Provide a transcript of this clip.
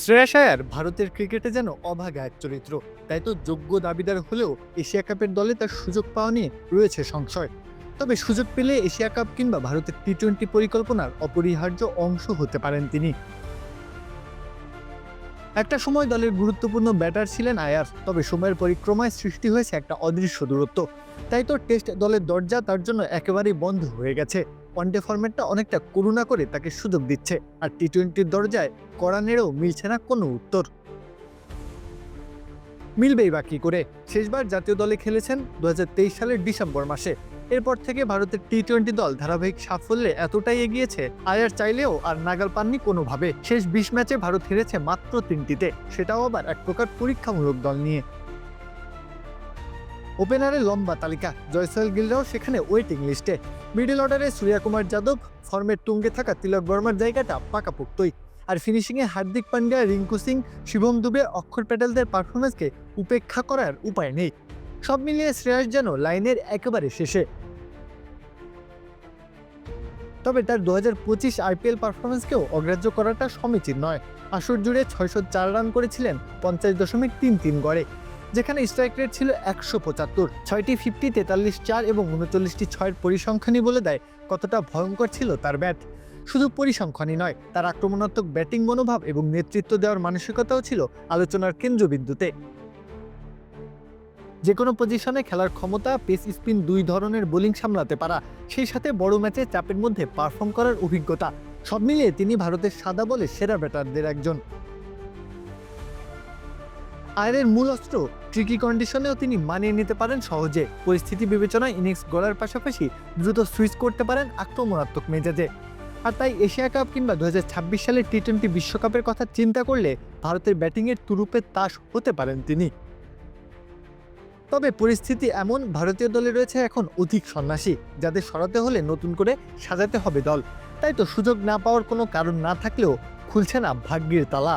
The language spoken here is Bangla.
শ্রেয়াস আয়ার ভারতের ক্রিকেটে যেন অভাগা এক চরিত্র। তাই তো যোগ্য দাবিদার হলেও এশিয়া কাপের দলে তার সুযোগ পাওয়া নিয়ে রয়েছে সংশয়। তবে সুযোগ পেলে এশিয়া কাপ কিংবা ভারতের টি টোয়েন্টি পরিকল্পনার অপরিহার্য অংশ হতে পারেন তিনি। একটা সময় দলের গুরুত্বপূর্ণ ব্যাটার ছিলেন আয়ার, তবে সময়ের পরিক্রমায় সৃষ্টি হয়েছে একটা অদৃশ্য দূরত্ব। তাই তো টেস্ট দলের দরজা তার জন্য একেবারেই বন্ধ হয়ে গেছে। ওয়ানডে ফরম্যাটটা অনেকটা করুণা করে তাকে সুযোগ দিচ্ছে, আর টি টোয়েন্টির দরজায় কড়া নেড়েও মিলছে না কোনো উত্তর। মিলবেই বা কি করে? শেষবার জাতীয় দলে খেলেছেন দু হাজার তেইশ সালের ডিসেম্বর মাসে। এরপর থেকে ভারতের টি টোয়েন্টি দল ধারাবাহিক সাফল্যে এতটাই এগিয়েছে, আয়ার চাইলেও আর নাগাল পাননি কোনোভাবে। শেষ বিশ ম্যাচে ভারত হেরেছে মাত্র তিনটিতে। সেটাও আবার এক প্রকার পরীক্ষামূলক দল নিয়ে। ওপেনারের লম্বা তালিকা জয়সল গিলরাও সেখানে ওয়েটিং লিস্টে মিডল অর্ডারে সূর্যকুমার যাদব ফর্মের তুঙ্গে থাকা তিলক বর্মার জায়গাটা পাকাপোক্তই। আর ফিনিশিংয়ে হার্দিক পান্ডিয়া, রিঙ্কু সিং, শিবম দুবে, অক্ষর প্যাটেলদের পারফরমেন্সকে উপেক্ষা করার উপায় নেই। সব মিলিয়ে শ্রেয়াস যেন লাইনের একেবারে শেষে। তবে তার দু হাজার পঁচিশ আইপিএল পারফরমেন্সকেও অগ্রাহ্য করাটা সমীচীন নয়। আসর জুড়ে ছয়শো চার রান করেছিলেন পঞ্চাশ দশমিক তিন তিন গড়ে। যেখানে স্ট্রাইক রেট ছিল একশো পঁচাত্তর, ছয়টি ফিফটি তেতাল্লিশ চার এবং উনচল্লিশটি ছয়ের পরিসংখ্যানই বলে দেয় কতটা ভয়ঙ্কর ছিল তার ব্যাট শুধু পরিসংখ্যানই নয়, তার আক্রমণাত্মক ব্যাটিং মনোভাব এবং নেতৃত্ব দেওয়ার মানসিকতাও ছিল আলোচনার কেন্দ্রবিন্দুতে। যে কোনো পজিশনে খেলার ক্ষমতা পেস স্পিন দুই ধরনের বোলিং সামলাতে পারা, সেই সাথে বড় ম্যাচে চাপের মধ্যে পারফর্ম করার অভিজ্ঞতা। সব মিলিয়ে তিনি ভারতের সাদা বলে সেরা ব্যাটারদের একজন। আয়ারের মূল অস্ত্র ট্রিকি কন্ডিশনেও তিনি মানিয়ে নিতে পারেন সহজে। পরিস্থিতি বিবেচনায় ইনিংস গড়ার পাশাপাশি দ্রুত সুইচ করতে পারেন আক্রমণাত্মক মেজাজে। আর তাই এশিয়া কাপ কিংবা দু হাজার ছাব্বিশ সালের টি টোয়েন্টি বিশ্বকাপের কথা চিন্তা করলে ভারতের ব্যাটিংয়ের তুরুপের তাস হতে পারেন তিনি। তবে পরিস্থিতি এমন, ভারতীয় দলে রয়েছে এখন অধিক সন্ন্যাসী, যাদের সরাতে হলে নতুন করে সাজাতে হবে দল। তাই তো সুযোগ না পাওয়ার কোনো কারণ না থাকলেও খুলছে না ভাগ্যের তালা।